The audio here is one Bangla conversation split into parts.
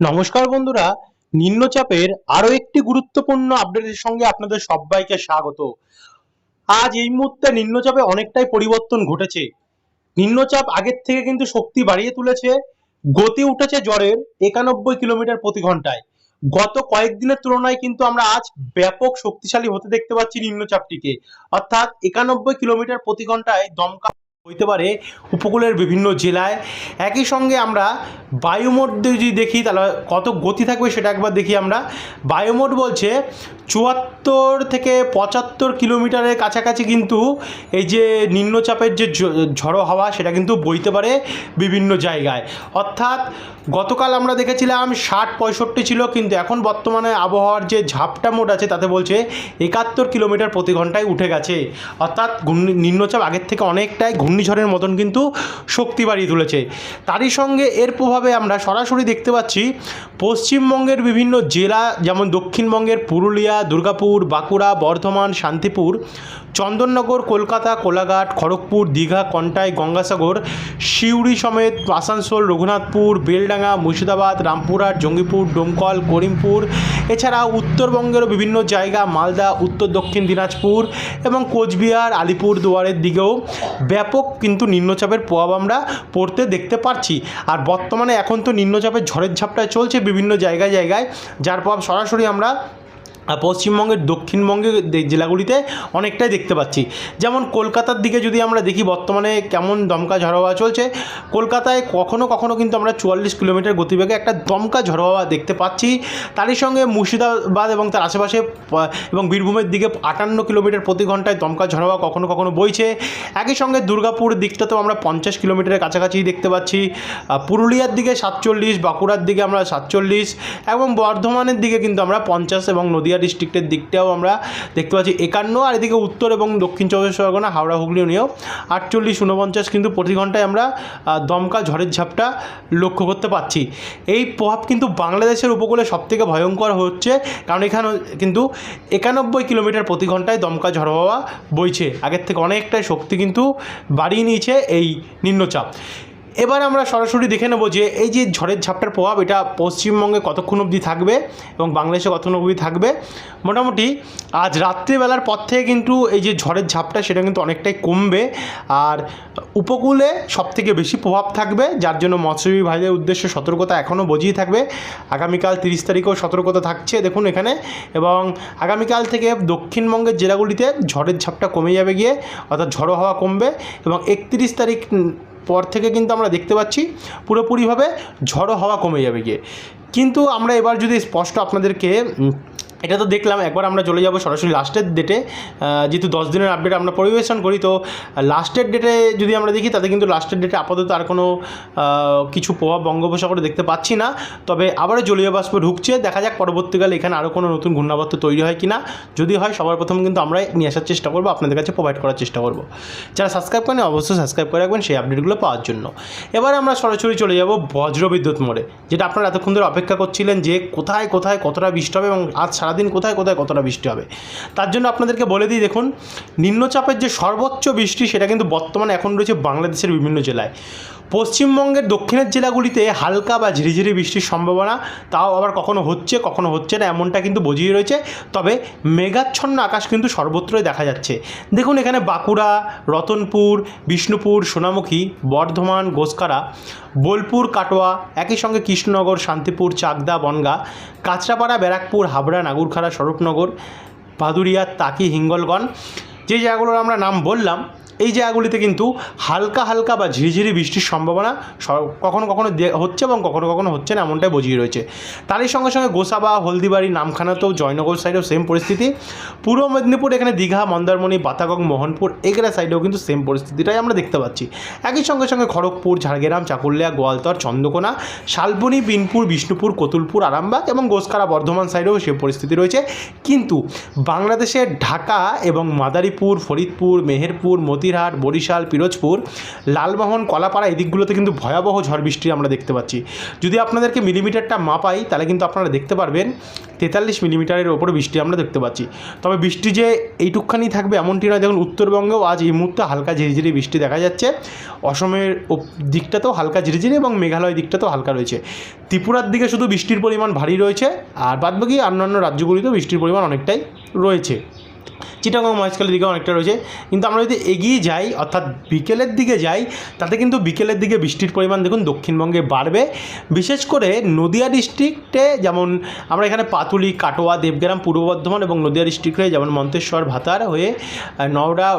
নমস্কার বন্ধুরা, নিম্নচাপের আরও একটি গুরুত্বপূর্ণ আপডেটের সঙ্গে আপনাদের সবাইকে স্বাগত। আজ এই মুহূর্তে নিম্নচাপে অনেকটাই পরিবর্তন ঘটেছে। নিম্নচাপ আগের থেকে কিন্তু শক্তি বাড়িয়ে তুলেছে, গতি উঠেছে জ্বরের একানব্বই কিলোমিটার প্রতি ঘন্টায়। গত কয়েকদিনের তুলনায় কিন্তু আমরা আজ ব্যাপক শক্তিশালী হতে দেখতে পাচ্ছি নিম্নচাপটিকে। অর্থাৎ একানব্বই কিলোমিটার প্রতি ঘন্টায় দমকা হইতে পারে উপকূলের বিভিন্ন জেলায়। একই সঙ্গে আমরা বায়ুমোট যদি দেখি, তাহলে কত গতি থাকবে সেটা একবার দেখি আমরা। বায়ুমোট বলছে চুয়াত্তর থেকে পঁচাত্তর কিলোমিটারের কাছাকাছি কিন্তু এই যে নিম্নচাপের যে ঝড়ো হাওয়া, সেটা কিন্তু বইতে পারে বিভিন্ন জায়গায়। অর্থাৎ গতকাল আমরা দেখেছিলাম ষাট পঁয়ষট্টি ছিল, কিন্তু এখন বর্তমানে আবহাওয়ার যে ঝাপটা মোট আছে, তাতে বলছে একাত্তর কিলোমিটার প্রতি ঘন্টায় উঠে গেছে। অর্থাৎ ঘূর্ণি, নিম্নচাপ আগের থেকে অনেকটাই ঘূর্ণিঝড়ের মতন কিন্তু শক্তি বাড়িয়ে তুলেছে। তারই সঙ্গে এর প্রভাবে আমরা সরাসরি দেখতে পাচ্ছি, পশ্চিমবঙ্গের বিভিন্ন জেলা যেমন দক্ষিণবঙ্গের পুরুলিয়া, দুর্গাপুর, বাঁকুড়া, বর্ধমান, শান্তিপুর, চন্দননগর, কলকাতা, কোলাঘাট, খড়গপুর, দীঘা, কন্টাই, গঙ্গাসাগর, সিউড়ি সমেত আসানসোল, রঘুনাথপুর, বেলডাঙ্গা, মুর্শিদাবাদ, রামপুরহাট, জঙ্গিপুর, ডোমকল, করিমপুর, এছাড়া উত্তরবঙ্গেরও বিভিন্ন জায়গা মালদা, উত্তর দক্ষিণ দিনাজপুর এবং কোচবিহার আলিপুর দুয়ারের দিকেও ব্যাপক কিন্তু নিম্নচাপের প্রভাব আমরা পড়তে দেখতে পারছি। আর বর্তমানে এখন তো নিম্নচাপের ঝড়ের ঝাপটা চলছে বিভিন্ন জায়গায় জায়গায়, যার প্রভাব সরাসরি আমরা পশ্চিমবঙ্গের, দক্ষিণবঙ্গের জেলাগুলিতে অনেকটাই দেখতে পাচ্ছি। যেমন কলকাতার দিকে যদি আমরা দেখি, বর্তমানে কেমন দমকা ঝড়ো চলছে, কলকাতায় কখনো কখনো কিন্তু আমরা চুয়াল্লিশ কিলোমিটার গতিবেগে একটা দমকা ঝড়ো দেখতে পাচ্ছি। তারই সঙ্গে মুর্শিদাবাদ এবং তার আশেপাশে এবং বীরভূমের দিকে আটান্ন কিলোমিটার প্রতি ঘন্টায় দমকা ঝড়ো কখনো কখনো বইছে। একই সঙ্গে দুর্গাপুর দিকটাতেও আমরা পঞ্চাশ কিলোমিটারের কাছাকাছি দেখতে পাচ্ছি। পুরুলিয়ার দিকে সাতচল্লিশ, বাঁকুড়ার দিকে আমরা সাতচল্লিশ, এবং বর্ধমানের দিকে কিন্তু আমরা পঞ্চাশ এবং নদিয়া ডিস্ট্রিক্টের দিকটাও আমরা দেখতে পাচ্ছি। একান্ন আর এদিকে উত্তর এবং দক্ষিণ চব্বিশ পরগনা, হাওড়া, হুগলি নিয়েও আটচল্লিশ উনপঞ্চাশ কিন্তু প্রতি ঘন্টায় আমরা দমকা, ঝড়ের ঝাপটা লক্ষ্য করতে পারছি এই প্রভাব কিন্তু বাংলাদেশের উপকূলে সবথেকে ভয়ঙ্কর হচ্ছে, কারণ এখানে কিন্তু একানব্বই কিলোমিটার প্রতি ঘন্টায় দমকা, ঝড় হওয়া বইছে। আগের থেকে অনেকটাই শক্তি কিন্তু বাড়িয়ে নিয়েছে এই নিম্নচাপ। এবার আমরা সরাসরি দেখে নেব যে এই যে ঝড়ের ঝাপটার প্রভাব, এটা পশ্চিমবঙ্গে কতক্ষণ অবধি থাকবে এবং বাংলাদেশে কতক্ষণ অবধি থাকবে? মোটামুটি আজ রাত্রিবেলার পর থেকে কিন্তু এই যে ঝড়ের ঝাপটা, সেটা কিন্তু অনেকটাই কমবে। আর উপকূলে সবথেকে বেশি প্রভাব থাকবে, যার জন্য মৎস্যজীবী ভাইদের উদ্দেশ্যে সতর্কতা এখনও বজিয়ে থাকবে। আগামীকাল তিরিশ তারিখেও সতর্কতা থাকছে, দেখুন এখানে। এবং আগামীকাল থেকে দক্ষিণবঙ্গের জেলাগুলিতে ঝড়ের ঝাপটা কমে যাবে গিয়ে, অর্থাৎ ঝড়ো হওয়া কমবে। এবং একত্রিশ তারিখ পর থেকে কিন্তু আমরা দেখতে পাচ্ছি পুরোপুরিভাবে ঝড়ো হওয়া কমে যাবে গিয়ে। কিন্তু আমরা এবার যদি স্পষ্ট আপনাদেরকে এটা তো দেখলাম, একবার আমরা চলে যাব সরাসরি লাস্টের ডেটে যেহেতু দশ দিনের আপডেট আমরা পরিবেশন করি, তো লাস্টের ডেটে যদি আমরা দেখি, তাতে কিন্তু লাস্টের ডেটে আপাতত আর কোনো কিছু প্রভাব বঙ্গোপসাগরে দেখতে পাচ্ছি না। তবে আবারও জলীয় বাষ্প ঢুকছে, দেখা যাক পরবর্তীকালে এখানে আরও কোনো নতুন ঘূর্ণাবর্ত তৈরি হয় কি না যদি হয়, সবার প্রথম কিন্তু আমরা নিয়ে আসার চেষ্টা করব, আপনাদের কাছে প্রোভাইড করার চেষ্টা করব। যারা সাবস্ক্রাইব করেন অবশ্যই সাবস্ক্রাইব করে রাখবেন, সেই আপডেটগুলো পাওয়ার জন্য। এবার আমরা সরাসরি চলে যাব বজ্রবিদ্যুৎ মোড়ে, যেটা আপনারা এতক্ষণ ধরে অপেক্ষা করছিলেন যে কোথায় কোথায় কতটা বৃষ্টি হবে এবং আজ সারাদিন কোথায় কোথায় কতটা বৃষ্টি হবে। তার জন্য আপনাদেরকে বলে দিই, দেখুন, নিম্নচাপের যে সর্বোচ্চ বৃষ্টি সেটা কিন্তু বর্তমানে এখন রয়েছে বাংলাদেশের বিভিন্ন জেলায়। পশ্চিমবঙ্গের দক্ষিণের জেলাগুলিতে হালকা বা ঝিরিঝিরি বৃষ্টির সম্ভাবনা, তাও আবার কখনো হচ্ছে কখনো হচ্ছে না, এমনটা কিন্তু বজিয়ে রয়েছে। তবে মেঘাচ্ছন্ন আকাশ কিন্তু সর্বত্রই দেখা যাচ্ছে। দেখুন এখানে বাঁকুড়া, রতনপুর, বিষ্ণুপুর, সোনামুখী, বর্ধমান, গোসকারা, বোলপুর, কাটোয়া, একই সঙ্গে কৃষ্ণনগর, শান্তিপুর, চাকদা, বনগা, কাঁচরাপাড়া, ব্যারাকপুর, হাবড়া, নাগুরখাড়া, স্বরূপনগর, ভাদুরিয়া, তাকি, হিঙ্গলগঞ্জ, যে জায়গাগুলোর আমরা নাম বললাম এই জায়গাগুলিতে কিন্তু হালকা হালকা বা ঝিরিঝিরি বৃষ্টির সম্ভাবনা কখনো কখনো হচ্ছে এবং কখনো কখনো হচ্ছে না এমনটাই বুঝিয়ে রয়েছে। তারই সঙ্গে সঙ্গে গোসাবা, হলদিবাড়ি, নামখানাতেও জয়নগর সাইডেও সেম পরিস্থিতি। পূর্ব মেদিনীপুর, এখানে দীঘা, মন্দারমণি, বাতাগং, মোহনপুর এগুলা সাইডেও কিন্তু সেম পরিস্থিতিটাই আমরা দেখতে পাচ্ছি। একই সঙ্গে সঙ্গে খড়গপুর, ঝাড়গ্রাম, চাকুলিয়া, গোয়ালতর, চন্দ্রকোনা, শালবনী, বিনপুর, বিষ্ণুপুর, কতুলপুর, আরামবাগ এবং গোসকারা বর্ধমান সাইডেও সে পরিস্থিতি রয়েছে। কিন্তু বাংলাদেশের ঢাকা এবং মাদারীপুর, ফরিদপুর, মেহেরপুর মতি মতিরহাট বরিশাল, পিরোজপুর, লালমোহন, কলাপাড়া এই দিকগুলোতে কিন্তু ভয়াবহ ঝড় বৃষ্টি আমরা দেখতে পাচ্ছি। যদি আপনাদেরকে মিলিমিটারটা মাপাই, তাহলে কিন্তু আপনারা দেখতে পারবেন তেতাল্লিশ মিলিমিটারের ওপরে বৃষ্টি আমরা দেখতে পাচ্ছি। তবে বৃষ্টি যে এইটুকখানি থাকবে এমনটি নয়। দেখুন, উত্তরবঙ্গেও আজ এই মুহূর্তে হালকা ঝিরিঝিরি বৃষ্টি দেখা যাচ্ছে। অসমের দিকটাতেও হালকা ঝিরিঝিরি এবং মেঘালয় দিকটাতেও হালকা রয়েছে। ত্রিপুরার দিকে শুধু বৃষ্টির পরিমাণ ভারী রয়েছে, আর বাদবাকি অন্যান্য রাজ্যগুলিতেও বৃষ্টির পরিমাণ অনেকটাই রয়েছে। চিটাগং মহেশখালীর দিকে অনেকটা রয়েছে। কিন্তু আমরা যদি এগিয়ে যাই, অর্থাৎ বিকেলের দিকে যাই, তাতে কিন্তু বিকেলের দিকে বৃষ্টির পরিমাণ দেখুন দক্ষিণবঙ্গে বাড়বে। বিশেষ করে নদিয়া ডিস্ট্রিক্টে যেমন আমরা এখানে পাতুলি, কাটোয়া, দেবগ্রাম, পূর্ব বর্ধমান এবং নদিয়া ডিস্ট্রিক্ট হয়ে যেমন মন্তেশ্বর, ভাতার হয়ে নওড়া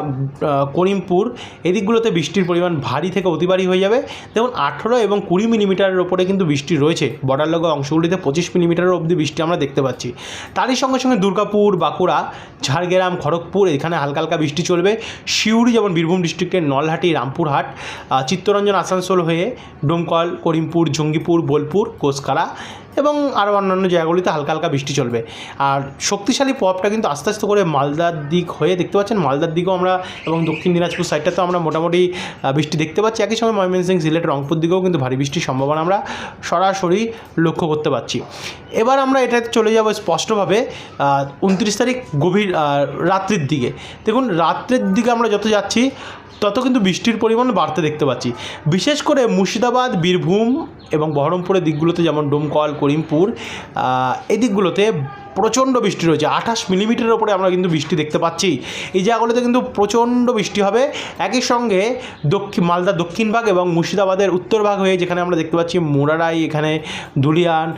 করিমপুর, এদিকগুলোতে বৃষ্টির পরিমাণ ভারী থেকে অতি ভারী হয়ে যাবে। দেখুন আঠেরো এবং কুড়ি মিলিমিটারের ওপরে কিন্তু বৃষ্টি রয়েছে। বর্ডার লগা অংশগুলিতে পঁচিশ মিলিমিটারের অবধি বৃষ্টি আমরা দেখতে পাচ্ছি। তারই সঙ্গে সঙ্গে দুর্গাপুর, বাঁকুড়া, ঝাড়গ্রাম খড়গপুর, এখানে হালকা হালকা বৃষ্টি চলবে। সিউড়ি যেমন বীরভূম ডিস্ট্রিক্টের নলহাটি, রামপুরহাট চিত্তরঞ্জন, আসানসোল হয়ে ডোমকল, করিমপুর, জঙ্গিপুর, বোলপুর কোসকারা এবং আরও অন্যান্য জায়গাগুলিতে হালকা হালকা বৃষ্টি চলবে। আর শক্তিশালী প্রভাবটা কিন্তু আস্তে আস্তে করে মালদার দিক হয়ে দেখতে পাচ্ছেন। মালদার দিকেও আমরা এবং দক্ষিণ দিনাজপুর সাইডটাতেও আমরা মোটামুটি বৃষ্টি দেখতে পাচ্ছি। একই সময় ময়মনসিং সিলেট রংপুর দিকেও কিন্তু ভারী বৃষ্টির সম্ভাবনা আমরা সরাসরি লক্ষ্য করতে পারছি এবার আমরা এটাতে চলে যাব স্পষ্টভাবে উনত্রিশ তারিখ গভীর রাত্রির দিকে। দেখুন, রাত্রের দিকে আমরা যত যাচ্ছি তত কিন্তু বৃষ্টির পরিমাণ বাড়তে দেখতে পাচ্ছি। বিশেষ করে মুর্শিদাবাদ, বীরভূম এবং বহরমপুরের দিকগুলোতে যেমন ডোমকল, করিমপুর এই দিকগুলোতে প্রচণ্ড বৃষ্টি রয়েছে। আঠাশ মিলিমিটারের ওপরে আমরা কিন্তু বৃষ্টি দেখতে পাচ্ছি। এই জায়গাগুলোতে কিন্তু প্রচণ্ড বৃষ্টি হবে। একই সঙ্গে দক্ষিণ মালদা দক্ষিণ ভাগ এবং মুর্শিদাবাদের উত্তর ভাগ হয়ে যেখানে আমরা দেখতে পাচ্ছি মোরারাই, এখানে ধুলিয়ান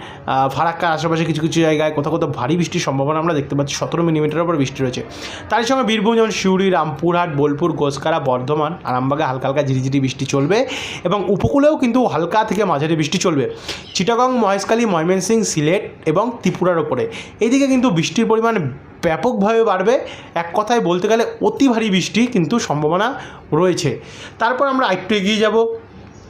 ফারাক্কার আশেপাশে কিছু কিছু জায়গায় কোথাও কোথাও ভারী বৃষ্টির সম্ভাবনা আমরা দেখতে পাচ্ছি। সতেরো মিলিমিটারের উপর বৃষ্টি রয়েছে। তারই সঙ্গে বীরভূম যেমন সিউড়ি, রামপুরহাট, বোলপুর গোসকারা বর্ধমান, আরামবাগে হালকা হালকা ঝিরিঝিরি বৃষ্টি চলবে এবং উপকূলেও কিন্তু হালকা থেকে মাঝারি বৃষ্টি চলবে। চিটাগং, মহেশখালী ময়মনসিং সিলেট এবং ত্রিপুরার ওপরে। এইদিকে কিন্তু বৃষ্টির পরিমাণ ব্যাপকভাবে বাড়বে। এক কথায় বলতে গেলে অতি ভারী বৃষ্টি কিন্তু সম্ভাবনা রয়েছে। তারপর আমরা একটু এগিয়ে যাব।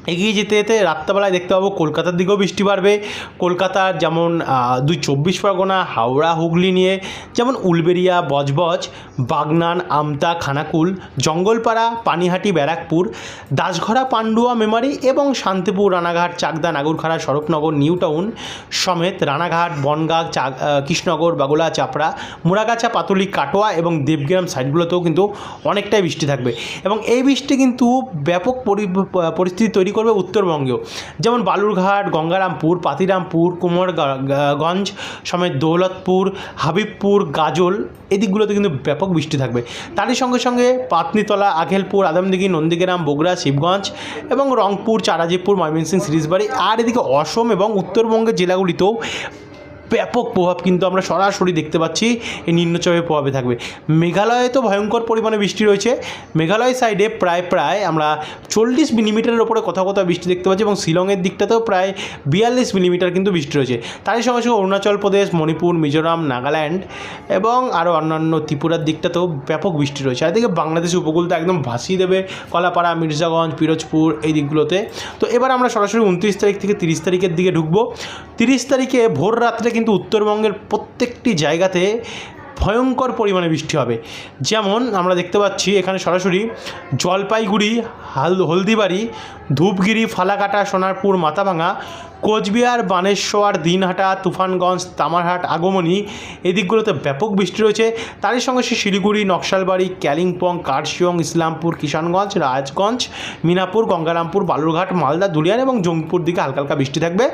এগিয়ে যেতে যেতে রাত্রেবেলায় দেখতে পাবো কলকাতার দিকেও বৃষ্টি বাড়বে। কলকাতার যেমন দুই চব্বিশ পরগনা, হাওড়া, হুগলি নিয়ে যেমন উলবেরিয়া বজবজ, বাগনান, আমতা, খানাকুল, জঙ্গলপাড়া, পানিহাটি, ব্যারাকপুর দাসঘরা পান্ডুয়া, মেমারি এবং শান্তিপুর, রানাঘাট, চাকদা নাগরখাড়া স্বরূপনগর নিউ টাউন সমেত রানাঘাট, বনগাঁ, চা কৃষ্ণনগর, বাগুলা, চাপড়া মুরাগাছা পাতুলি, কাটোয়া এবং দেবগ্রাম সাইডগুলোতেও কিন্তু অনেকটাই বৃষ্টি থাকবে। এবং এই বৃষ্টি কিন্তু ব্যাপক পরি- পরিস্থিতি তৈরি করবে উত্তরবঙ্গেও। যেমন বালুরঘাট, গঙ্গারামপুর, পাতিরামপুর কুমারগঞ্জ সমেত দৌলতপুর, হাবিবপুর, গাজল এদিকগুলোতে কিন্তু ব্যাপক বৃষ্টি থাকবে। তারই সঙ্গে সঙ্গে পাতনিতলা, আঘেলপুর, আদমদিঘি, নন্দীগ্রাম, বগুড়া, শিবগঞ্জ এবং রংপুর চারাজিপুর ময়মনসিংহ, সিরিজবাড়ি আর এদিকে অসম এবং উত্তরবঙ্গের জেলাগুলিতেও ব্যাপক প্রভাব কিন্তু আমরা সরাসরি দেখতে পাচ্ছি। এই নিম্নচাপের প্রভাবে থাকবে। মেঘালয়ে তো ভয়ঙ্কর পরিমাণে বৃষ্টি রয়েছে। মেঘালয় সাইডে প্রায় প্রায় আমরা চল্লিশ মিলিমিটারের ওপরে কোথাও কোথাও বৃষ্টি দেখতে পাচ্ছি এবং শিলংয়ের দিকটাতেও প্রায় বিয়াল্লিশ মিলিমিটার কিন্তু বৃষ্টি রয়েছে। তারই সঙ্গে সঙ্গে অরুণাচল প্রদেশ, মণিপুর, মিজোরাম, নাগাল্যান্ড এবং আরও অন্যান্য ত্রিপুরার দিকটাতেও ব্যাপক বৃষ্টি রয়েছে। আর এদিকে বাংলাদেশ উপকূলটা একদম ভাসিয়ে দেবে। কলাপাড়া, মির্জাগঞ্জ, পিরোজপুর এই দিকগুলোতে। তো এবার আমরা সরাসরি উনত্রিশ তারিখ থেকে তিরিশ তারিখের দিকে ঢুকবো। তিরিশ তারিখে ভোর রাত্রে কিন্তু উত্তরবঙ্গের প্রত্যেকটি জায়গাতে ভয়ঙ্কর পরিমাণে বৃষ্টি হবে। যেমন আমরা দেখতে পাচ্ছি এখানে সরাসরি জলপাইগুড়ি, হাল, হলদিবাড়ি, ধূপগিরি, ফালাকাটা, সোনারপুর মাথাভাঙা কোচবিহার, বানেশ্বর, দিনহাটা, তুফানগঞ্জ, তামারহাট, আগমনী এদিকগুলোতে ব্যাপক বৃষ্টি রয়েছে। তারই সঙ্গে সে শিলিগুড়ি, নকশালবাড়ি, ক্যালিম্পং, কার্শিয়ং, ইসলামপুর, কিষানগঞ্জ, রাজগঞ্জ, মিনাপুর, গঙ্গারামপুর, বালুরঘাট, মালদা, দুলিয়ান এবং জঙ্গিপুর দিকে হালকা হালকা বৃষ্টি থাকবে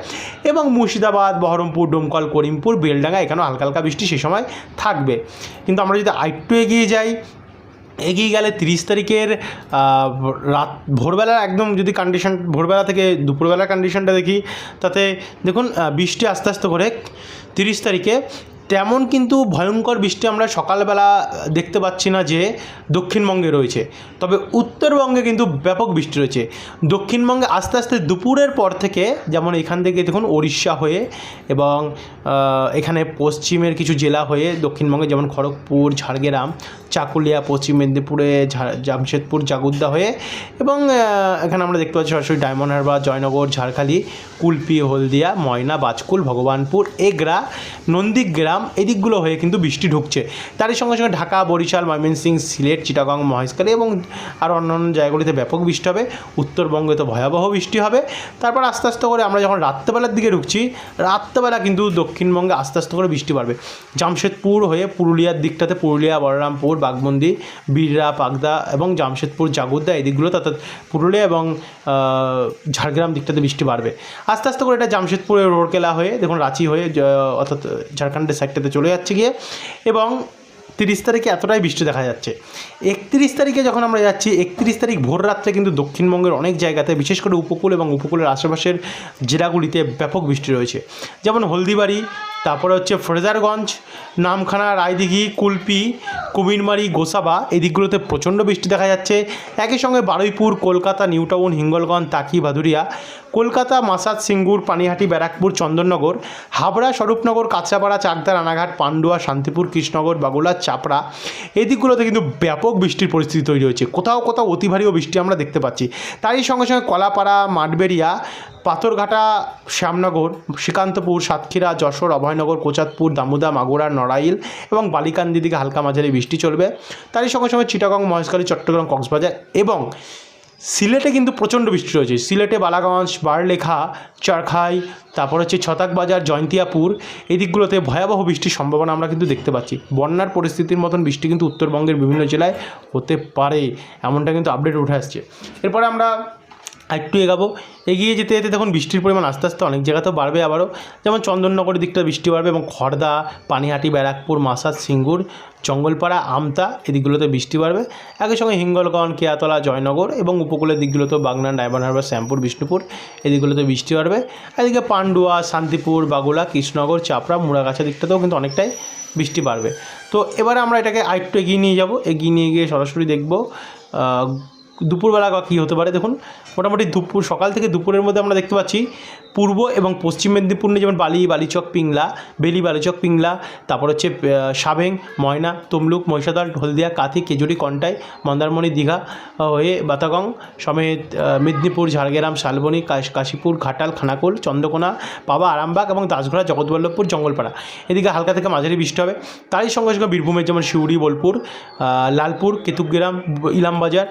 এবং মুর্শিদাবাদ, বহরমপুর, ডোমকল, করিমপুর, বেলডাঙ্গা এখানেও হালকা হালকা বৃষ্টি সেই সময় থাকবে। কিন্তু আমরা যদি আরেকটু এগিয়ে যাই এগিয়ে গেলে তিরিশ তারিখের রাত, ভোরবেলার একদম যদি কন্ডিশন ভোরবেলা থেকে দুপুরবেলার কন্ডিশনটা দেখি, তাতে দেখুন বৃষ্টি আস্তে আস্তে করে তিরিশ তারিখে তেমন কিন্তু ভয়ঙ্কর বৃষ্টি আমরা সকালবেলা দেখতে পাচ্ছি না যে দক্ষিণবঙ্গে রয়েছে। তবে উত্তরবঙ্গে কিন্তু ব্যাপক বৃষ্টি রয়েছে। দক্ষিণবঙ্গে আস্তে আস্তে দুপুরের পর থেকে যেমন এখান থেকে দেখুন ওড়িশা হয়ে এবং এখানে পশ্চিমের কিছু জেলা হয়ে দক্ষিণবঙ্গে যেমন খড়গপুর, ঝাড়গ্রাম, চাকুলিয়া, পশ্চিম মেদিনীপুরে জামশেদপুর, জাগুদ্দা হয়ে এবং এখানে আমরা দেখতে পাচ্ছি সরাসরি ডায়মন্ড হারবার, জয়নগর, ঝাড়খালি, কুলপি, হলদিয়া, ময়না, বাজকুল, ভগবানপুর, এগরা, নন্দীগ্রাম ঝাড়গ্রাম এই দিকগুলো হয়ে কিন্তু বৃষ্টি ঢুকছে। তারই সঙ্গে সঙ্গে ঢাকা, বরিশাল ময়মনসিংহ সিলেট, চিটাগং, মহেশখালী এবং আর অন্যান্য জায়গাগুলিতে ব্যাপক বৃষ্টি হবে। উত্তরবঙ্গে তো ভয়াবহ বৃষ্টি হবে। তারপর আস্তে আস্তে করে আমরা যখন রাত্রেবেলার দিকে ঢুকছি, রাত্রেবেলা কিন্তু দক্ষিণবঙ্গে আস্তে আস্তে করে বৃষ্টি বাড়বে। জামশেদপুর হয়ে পুরুলিয়ার দিকটাতে পুরুলিয়া, বলরামপুর বাগমন্দি বিড়রা, পাগদা এবং জামশেদপুর, জাগুদ্দা এই দিকগুলোতে অর্থাৎ পুরুলিয়া এবং ঝাড়গ্রাম দিকটাতে বৃষ্টি বাড়বে। আস্তে আস্তে করে এটা জামশেদপুরের রোরকেলা হয়ে, দেখুন রাঁচি হয়ে অর্থাৎ ঝাড়খণ্ডের সাইডটাতে চলে যাচ্ছে গিয়ে এবং তিরিশ তারিখে এতটাই বৃষ্টি দেখা যাচ্ছে। একত্রিশ তারিখে যখন আমরা যাচ্ছি, একত্রিশ তারিখ ভোর রাত্রে কিন্তু দক্ষিণবঙ্গের অনেক জায়গাতে, বিশেষ করে উপকূল এবং উপকূলের আশেপাশের জেলাগুলিতে ব্যাপক বৃষ্টি রয়েছে। যেমন হলদিবাড়ি তারপরে হচ্ছে ফ্রেজারগঞ্জ, নামখানা, রায়দিঘি, কুলপি, কুমিরমারি, গোসাবা, এই দিকগুলোতে প্রচণ্ড বৃষ্টি দেখা যাচ্ছে। একই সঙ্গে বারুইপুর, কলকাতা নিউটাউন হিঙ্গলগঞ্জ, তাকি ভাদুরিয়া কলকাতা, মাসাদ, সিঙ্গুর, পানিহাটি, ব্যারাকপুর, চন্দননগর, হাবড়া, স্বরূপনগর, কাঁচরাপাড়া চাকদা রানাঘাট পান্ডুয়া, শান্তিপুর, কৃষ্ণনগর, বাগুলা, চাপড়া, এই দিকগুলোতে কিন্তু ব্যাপক বৃষ্টির পরিস্থিতি তৈরি হয়েছে। কোথাও কোথাও অতি ভারীও বৃষ্টি আমরা দেখতে পাচ্ছি। তারই সঙ্গে সঙ্গে কলাপাড়া, মাঠবেড়িয়া পাথরঘাটা, শ্যামনগর, শ্রীকান্তপুর, সাতক্ষীরা, যশোর, অভয়নগর, কোচাতপুর, দামোদা, মাগুরা, নড়াইল এবং বালিকান্দি দিকে হালকা মাঝারি বৃষ্টি চলবে। তারই সঙ্গে সঙ্গে চিটাগং, মহেশখালী, চট্টগ্রাম, কক্সবাজার এবং সিলেটে কিন্তু প্রচণ্ড বৃষ্টি রয়েছে। সিলেটে বালাগঞ্জ, বারলেখা, চারখাই, তারপর হচ্ছে ছতাক বাজার জয়ন্তিয়াপুর, এই দিকগুলোতে ভয়াবহ বৃষ্টির সম্ভাবনা আমরা কিন্তু দেখতে পাচ্ছি। বন্যার পরিস্থিতির মতন বৃষ্টি কিন্তু উত্তরবঙ্গের বিভিন্ন জেলায় হতে পারে, এমনটা কিন্তু আপডেট উঠে আসছে। এরপরে আমরা একটু এগাবো। এগিয়ে যেতে যেতে দেখুন বৃষ্টির পরিমাণ আস্তে আস্তে অনেক জায়গাতেও বাড়বে আবারও। যেমন চন্দননগরের দিকটা বৃষ্টি বাড়বে এবং খড়দা পানিহাটি, ব্যারাকপুর, মাসাদ, সিঙ্গুর, জঙ্গলপাড়া, আমতা এদিকগুলোতে বৃষ্টি বাড়বে। একই সঙ্গে হিঙ্গলগঞ্জ, কেয়াতলা, জয়নগর এবং উপকূলের দিকগুলোতেও বাগনান, ডায়মন্ড হারবার, শ্যামপুর, বিষ্ণুপুর এই দিকগুলোতে বৃষ্টি বাড়বে। এদিকে পান্ডুয়া, শান্তিপুর, বাগুলা, কৃষ্ণনগর, চাপড়া, মুড়াগাছা দিকটাতেও কিন্তু অনেকটাই বৃষ্টি বাড়বে। তো এবারে আমরা এটাকে আরেকটু এগিয়ে নিয়ে যাব। এগিয়ে নিয়ে গিয়ে সরাসরি দেখব দুপুরবেলা কী হতে পারে? দেখুন মোটামুটি দুপুর সকাল থেকে দুপুরের মধ্যে আমরা দেখতে পাচ্ছি পূর্ব এবং পশ্চিম মেদিনীপুর নিয়ে যেমন বালি, বালিচক, পিংলা, বেলি, বালিচক, পিংলা, তারপর হচ্ছে সাবেং, ময়না, তমলুক, মহিষাদল, হলদিয়া, কাথি কেজুরি কন্টাই, মন্দারমণি, দীঘা হয়ে বাতাগং, সমেত মেদিনীপুর, ঝাড়গ্রাম, শালবনী, কাশ- কাশীপুর, ঘাটাল, খানাকুল, চন্দ্রকোনা, পাবা, আরামবাগ এবং দাসঘোড়া, জগৎবল্লভপুর, জঙ্গলপাড়া। এদিকে হালকা থেকে মাঝারি বৃষ্টি হবে। তারই সঙ্গে সঙ্গে বীরভূমের যেমন শিউড়ি, বোলপুর লালপুর কেতুগ্রাম ইলামবাজার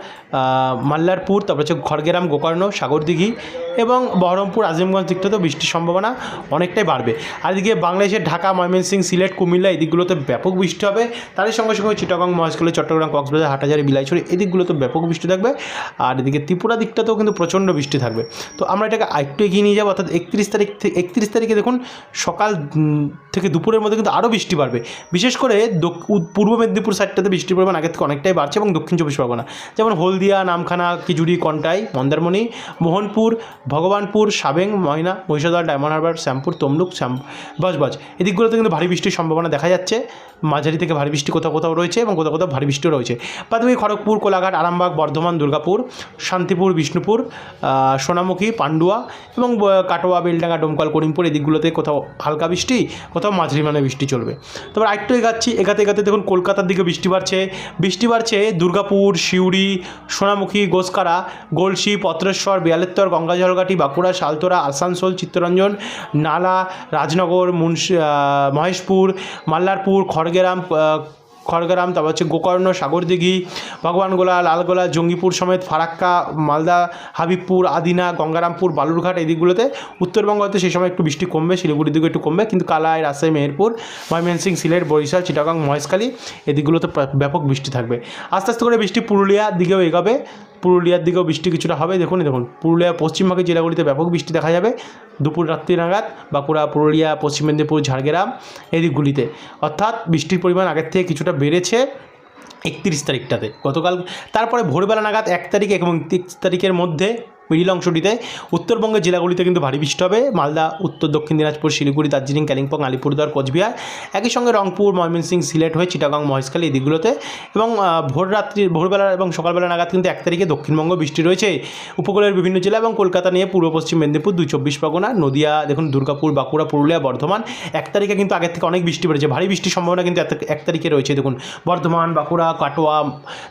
মাল্লারপুর, তারপর হচ্ছে খড়গ্রাম গোকর্ণ, সাগরদিঘি এবং বহরমপুর, আজিমগঞ্জ দিকটাতেও বৃষ্টির সম্ভাবনা অনেকটাই বাড়বে। আর এদিকে বাংলাদেশের ঢাকা ময়মনসিংহ সিলেট, কুমিল্লা এই দিকগুলোতে ব্যাপক বৃষ্টি হবে। তারই সঙ্গে সঙ্গে চিটাগং, মহেশখালী, চট্টগ্রাম, কক্সবাজার হাটাজারি বিলাইছড়ি এই দিকগুলোতে ব্যাপক বৃষ্টি থাকবে। আর এদিকে ত্রিপুরা দিকটাতেও কিন্তু প্রচণ্ড বৃষ্টি থাকবে। তো আমরা এটাকে আরেকটু এগিয়ে নিয়ে যাব। অর্থাৎ একত্রিশ তারিখ থেকে একত্রিশ তারিখে দেখুন সকাল থেকে দুপুরের মধ্যে কিন্তু আরও বৃষ্টি বাড়বে। বিশেষ করে পূর্ব মেদিনীপুর সাইডটাতে বৃষ্টির পরিমাণ আগের থেকে অনেকটাই বাড়ছে এবং দক্ষিণ চব্বিশ পরগনা। যেমন হলদিয়া, নামখানা কিজুরি কন্টাই, মন্দারমণি, মোহনপুর, ভগবানপুর, সাবেং, ময়না মহিষাদল, ডায়মন্ড হারবার, শ্যামপুর, তমলুক, শ্যাম বজবজ এদিকগুলোতে কিন্তু ভারী বৃষ্টির সম্ভাবনা দেখা যাচ্ছে। মাঝারি থেকে ভারী বৃষ্টি কোথাও কোথাও রয়েছে এবং কোথাও কোথাও ভারী বৃষ্টিও রয়েছে। বাদবাকি খড়গপুর, কোলাঘাট, আরামবাগ, বর্ধমান, দুর্গাপুর, শান্তিপুর, বিষ্ণুপুর সোনামুখী, পান্ডুয়া এবং কাটোয়া, বেলডাঙ্গা, ডোমকল, করিমপুর এদিকগুলোতে কোথাও হালকা বৃষ্টি, কোথাও মাঝারি মানে বৃষ্টি চলবে। তারপর আরেকটু এগাচ্ছি, এগাতে এগাতে দেখুন কলকাতার দিকে বৃষ্টি বাড়ছে। বৃষ্টি বাড়ছে দুর্গাপুর, সিউড়ি, সোনামুখী, গোসকারা, গলসি, পত্রেশ্বর, বেয়ালেত্তর গঙ্গাজলঘাটি বাঁকুড়া সালতোরা আসানসোল, চিত্তরঞ্জন, নালা, রাজনগর, মুন্সি মহেশপুর, মাল্লারপুর, খড়গেরাম খড়গ্রাম, তারপর হচ্ছে গোকর্ণ, সাগরদিঘি, ভগবানগোলা, লালগোলা, জঙ্গিপুর সমেত ফারাক্কা, মালদা, হাবিবপুর, আদিনা, গঙ্গারামপুর, বালুরঘাট এই দিকগুলোতে উত্তরবঙ্গ হয়তো সেই সময় একটু বৃষ্টি কমবে, শিলিগুড়ির দিকে একটু কমবে। কিন্তু কালাই, রাজশাহী, মেহেরপুর, ময়মনসিং, সিলেট, বরিশাল, চিটাগাং, মহেশখালী এই দিকগুলোতে প্রা- ব্যাপক বৃষ্টি থাকবে। আস্তে আস্তে করে বৃষ্টি পুরুলিয়ার দিকেও এগাবে। পুরুলিয়ার দিকেও বৃষ্টি কিছুটা হবে। দেখুন দেখুন, পুরুলিয়া পশ্চিমবঙ্গের জেলাগুলিতে ব্যাপক বৃষ্টি দেখা যাবে। দুপুর রাত্রি নাগাদ বাঁকুড়া, পুরুলিয়া, পশ্চিম মেদিনীপুর, ঝাড়গ্রাম এই দিকগুলিতে। অর্থাৎ বৃষ্টির পরিমাণ আগের থেকে কিছুটা বেড়েছে একত্রিশ তারিখটাতে। গতকাল, তারপরে ভোরবেলা নাগাদ এক তারিখ এবং একত্রিশ তারিখের মধ্যে মিডিল অংশটিতে উত্তরবঙ্গের জেলাগুলিতে কিন্তু ভারী বৃষ্টি হবে। মালদা, উত্তর, দক্ষিণ দিনাজপুর, শিলিগুড়ি, দার্জিলিং, কালিম্পং, আলিপুরদুয়ার, কোচবিহার। একই সঙ্গে রংপুর, ময়মনসিংহ, সিলেট হয়ে চিটাগাং, মহেশখালী এই দিকগুলোতে। এবং ভোর রাত্রি, ভোরবেলা এবং সকালবেলা নাগাদ কিন্তু এক তারিখে দক্ষিণবঙ্গ বৃষ্টি রয়েছে। উপকূলের বিভিন্ন জেলা এবং কলকাতা নিয়ে পূর্ব, পশ্চিম মেদিনীপুর দুই চব্বিশ পরগনা, নদিয়া, দেখুন দুর্গাপুর, বাঁকুড়া, পুরুলিয়া, বর্ধমান। এক তারিখে কিন্তু আগের থেকে অনেক বৃষ্টি বেড়েছে ভারী বৃষ্টির সম্ভাবনা কিন্তু এক তারিখে রয়েছে। দেখুন, বর্ধমান, বাঁকুড়া, কাটোয়া,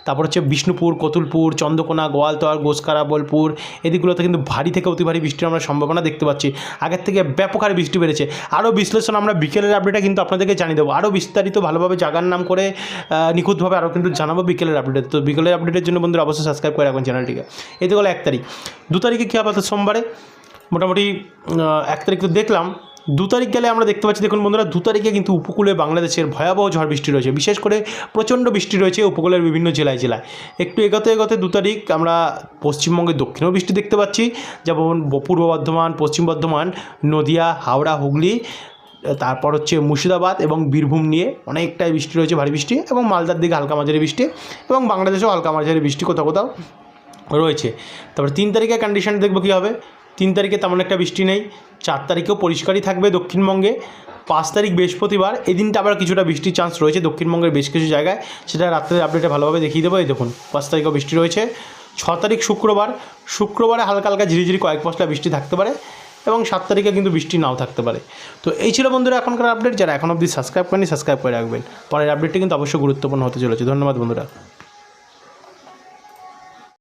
তারপর হচ্ছে বিষ্ণুপুর, কতুলপুর, চন্দ্রকোনা, গোয়ালতর, গোসকারা, বোলপুর এদিকগুলোতে কিন্তু ভারী থেকে অতি ভারী বৃষ্টির আমরা সম্ভাবনা দেখতে পাচ্ছি। আগের থেকে ব্যাপক হারে বৃষ্টি বেড়েছে। আরও বিশ্লেষণ আমরা বিকেলের আপডেটে কিন্তু আপনাদেরকে জানিয়ে দেবো। আরও বিস্তারিত ভালোভাবে জাগার নাম করে নিখুঁতভাবে আরও কিন্তু জানাব বিকেলের আপডেটে তো বিকেলের আপডেটের জন্য বন্ধুরা অবশ্যই সাবস্ক্রাইব করে রাখবেন চ্যানেলটিকে এতে গেলো এক তারিখ। দু তারিখে কী হবে সোমবারে? মোটামুটি এক তারিখ তো দেখলাম। দু তারিখ গেলে আমরা দেখতে পাচ্ছি, দেখুন বন্ধুরা, দু তারিখে কিন্তু উপকূলে বাংলাদেশের ভয়াবহ ঝড় বৃষ্টি রয়েছে। বিশেষ করে প্রচণ্ড বৃষ্টি রয়েছে উপকূলের বিভিন্ন জেলায় জেলায়। একটু এগোতে এগোতে দু তারিখ আমরা পশ্চিমবঙ্গের দক্ষিণেও বৃষ্টি দেখতে পাচ্ছি। যেমন পূর্ব বর্ধমান, পশ্চিম বর্ধমান, নদিয়া, হাওড়া, হুগলি, তারপর হচ্ছে মুর্শিদাবাদ এবং বীরভূম নিয়ে অনেকটাই বৃষ্টি রয়েছে, ভারী বৃষ্টি এবং মালদার দিকে হালকা মাঝারি বৃষ্টি এবং বাংলাদেশেও হালকা মাঝারি বৃষ্টি কোথাও কোথাও রয়েছে। তারপরে তিন তারিখে কন্ডিশন দেখব কী হবে? তিন তারিখে তেমন একটা বৃষ্টি নেই, চার তারিখেও পরিষ্কারই থাকবে দক্ষিণবঙ্গে। পাঁচ তারিখ বৃহস্পতিবার এই দিনটা আবার কিছুটা বৃষ্টির চান্স রয়েছে দক্ষিণবঙ্গের বেশ কিছু জায়গায়। সেটা রাত্রের আপডেটে ভালোভাবে দেখিয়ে দেবো। এই দেখুন, পাঁচ তারিখেও বৃষ্টি রয়েছে। ছ তারিখ শুক্রবার, শুক্রবারে হালকা হালকা ঝিরিঝিরি কয়েক পশলা বৃষ্টি থাকতে পারে এবং সাত তারিখে কিন্তু বৃষ্টি নাও থাকতে পারে। তো এই ছিল বন্ধুরা এখনকার আপডেট যারা এখন অবধি সাবস্ক্রাইব করেনি সাবস্ক্রাইব করে রাখবেন। পরের আপডেটটি কিন্তু অবশ্যই গুরুত্বপূর্ণ হতে চলেছে। ধন্যবাদ বন্ধুরা।